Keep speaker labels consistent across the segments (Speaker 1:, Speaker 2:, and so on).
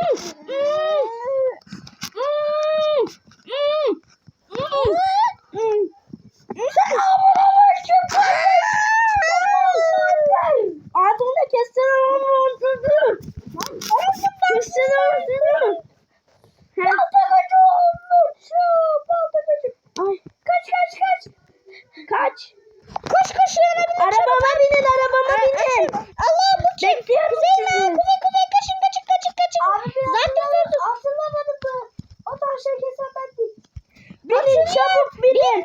Speaker 1: kaç kaç. Kaç kaç kaç. Kaç. Koş koş yanabilir. Arabama binin arabama binin. Allah bu kim? Bekliyorum sizi. Kuzey kuzey kaçın kaçın kaçın kaçın. Abi Zaten durdum. Hatırlamadım da. O tavşan kesen ben değil. Binin çabuk binin.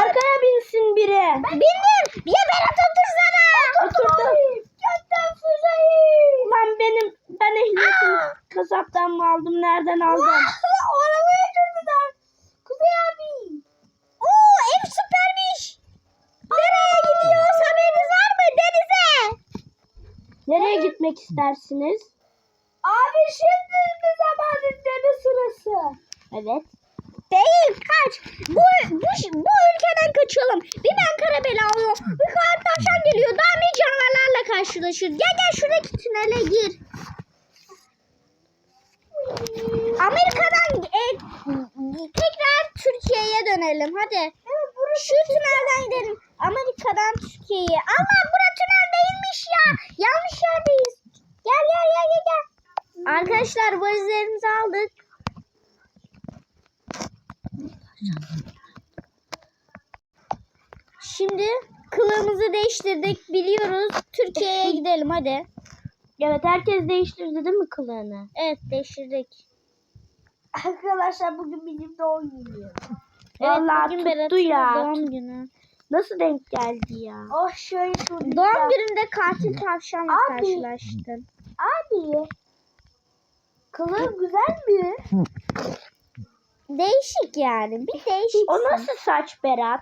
Speaker 1: Arkaya binsin biri. Bindim. Ya Berat otursana. Oturdum. Gökten füzeyi. Lan benim ben ehliyetimi kasaptan mı Nereden aldım? Arabaya sürdüler. Kuzey abi. Oo ev süpermiş. Nereye gidiyoruz haberiniz var mı? Denize. Nereye gitmek istersiniz? Abi şimdi mi zamanın deniz sırası? Evet. Değil kaç. Bu, bu, bu ülkeden kaçalım. Bir Ankara bela alıyor. Bir kağıt tavşan geliyor. Daha bir canavarlarla karşılaşır. Gel gel şuradaki tünele gir. Amerika'dan e, tekrar Türkiye'ye dönelim. Hadi. Şu tünelden gidelim. Amerika'dan Türkiye'ye. Allah bura tünel değilmiş ya. Yanlış yerdeyiz. Gel gel gel gel gel. Arkadaşlar valizlerimizi aldık. Şimdi kılığımızı değiştirdik. Biliyoruz. Türkiye'ye gidelim hadi. Evet herkes değiştirdi değil mi kılığını? Evet değiştirdik.
Speaker 2: Arkadaşlar bugün benim doğum günüm.
Speaker 1: Evet
Speaker 2: Vallahi
Speaker 1: bugün
Speaker 2: tuttu ya.
Speaker 1: doğum günü. Nasıl denk geldi ya?
Speaker 2: Oh şöyle şurada.
Speaker 1: Doğum gününde katil tavşanla
Speaker 2: Abi.
Speaker 1: karşılaştım.
Speaker 2: Abi. Kılığım güzel mi?
Speaker 1: Değişik yani. Bir değişik.
Speaker 2: O nasıl saç Berat?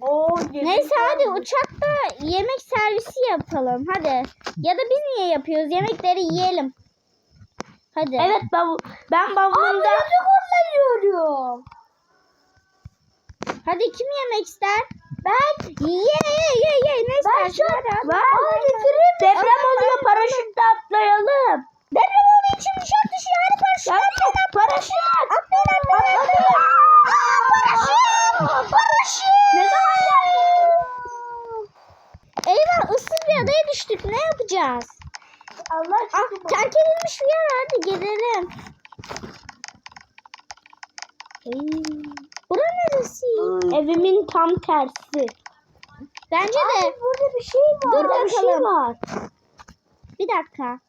Speaker 2: Oo,
Speaker 1: Neyse hadi uçakta yemek servisi yapalım. Hadi. Ya da biz niye yapıyoruz? Yemekleri yiyelim. Hadi.
Speaker 2: Evet bav ben bavulumda kullanıyorum.
Speaker 1: Hadi kim yemek ister?
Speaker 2: Ben
Speaker 1: Ye ye ye ye. Ne
Speaker 2: ben
Speaker 1: istersin? Hadi, hadi.
Speaker 2: var. getireyim. Deprem oluyor paraşütle atlayalım.
Speaker 1: Deprem olduğu için uçak düşüyor. Hadi paraşüt.
Speaker 2: Gel paraşüt.
Speaker 1: Atlayın. Atlayın. Aa, Paraşüt. Paraşüt.
Speaker 2: Ne zaman geldin?
Speaker 1: Eyvah ıssız bir adaya düştük. Ne yapacağız?
Speaker 2: Allah
Speaker 1: Ah,
Speaker 2: aşkına.
Speaker 1: terk edilmiş bir yer. Hadi. Bura neresi?
Speaker 2: Evimin tam tersi.
Speaker 1: Bence de.
Speaker 2: burada bir şey var.
Speaker 1: Dur
Speaker 2: Burada bir şey
Speaker 1: bakalım.
Speaker 2: var.
Speaker 1: Bir dakika.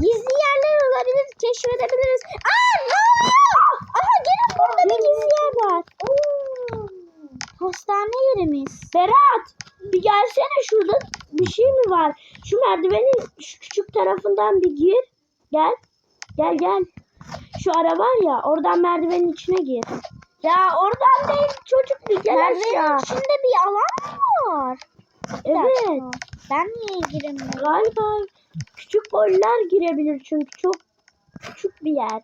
Speaker 1: Gizli yerler olabilir. Keşfedebiliriz. Aa ne oluyor? Aha gelin burada bir gizli yer var. Hastane yerimiz.
Speaker 2: Berat bir gelsene şurada bir şey mi var? Şu merdivenin şu küçük tarafından bir gir. Gel. Gel gel. Şu ara var ya oradan merdivenin içine gir. Ya oradan değil çocuk bir gel aşağı.
Speaker 1: içinde bir alan mı var? Bir
Speaker 2: Evet.
Speaker 1: dakika. Ben niye giremiyorum?
Speaker 2: Galiba küçük boylar girebilir çünkü çok küçük bir yer.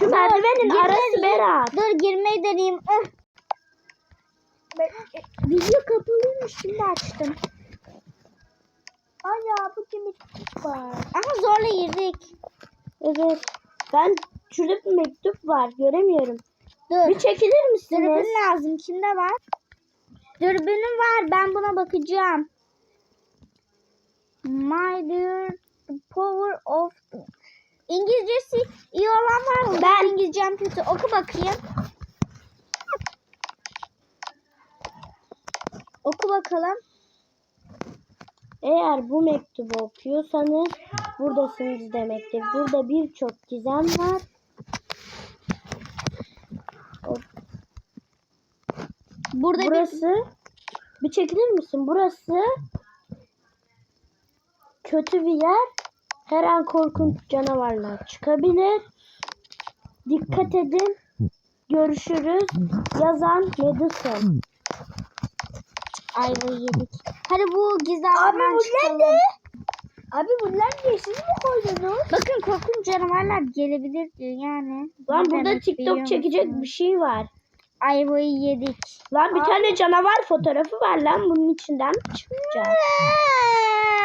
Speaker 2: Şu merdivenin
Speaker 1: girmeyi-
Speaker 2: arası Berat.
Speaker 1: Dur girmeyi deneyeyim. Ih. Video kapalıymış şimdi açtım.
Speaker 2: Aya bu kimlik var.
Speaker 1: Ama zorla girdik.
Speaker 2: Evet. Ben şurada bir mektup var göremiyorum.
Speaker 1: Dur.
Speaker 2: Bir çekilir misiniz?
Speaker 1: Dürbün lazım. Kimde var? Dürbünüm var. Ben buna bakacağım. My dear the power of İngilizcesi iyi olan var mı? Ben İngilizcem kötü. Oku bakayım. Oku bakalım.
Speaker 2: Eğer bu mektubu okuyorsanız buradasınız demektir. Burada birçok gizem var.
Speaker 1: Burada bir
Speaker 2: Burası bir çekilir misin? Burası kötü bir yer. Her an korkunç canavarlar çıkabilir. Dikkat edin. Görüşürüz. Yazan Madison.
Speaker 1: ayvayı yedik. Hadi bu gizemden çıkalım.
Speaker 2: Abi bunlar niye siz mi koydunuz?
Speaker 1: Bakın korkunç canavarlar gelebilir diyor yani.
Speaker 2: Lan
Speaker 1: Ne
Speaker 2: burada TikTok çekecek bir şey var
Speaker 1: ayvayı yedik.
Speaker 2: Lan bir Aa. tane canavar fotoğrafı var lan bunun içinden çıkacak.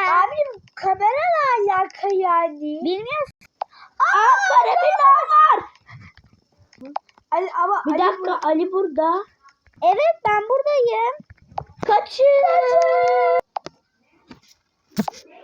Speaker 1: Abi
Speaker 2: kamera ne alaka yani.
Speaker 1: Bilmiyorsun.
Speaker 2: Aa, Aa karabina var.
Speaker 1: Ali, ama
Speaker 2: bir
Speaker 1: Ali
Speaker 2: dakika burada. Ali burada.
Speaker 1: Evet ben buradayım. Kaçın.
Speaker 2: Kaçın.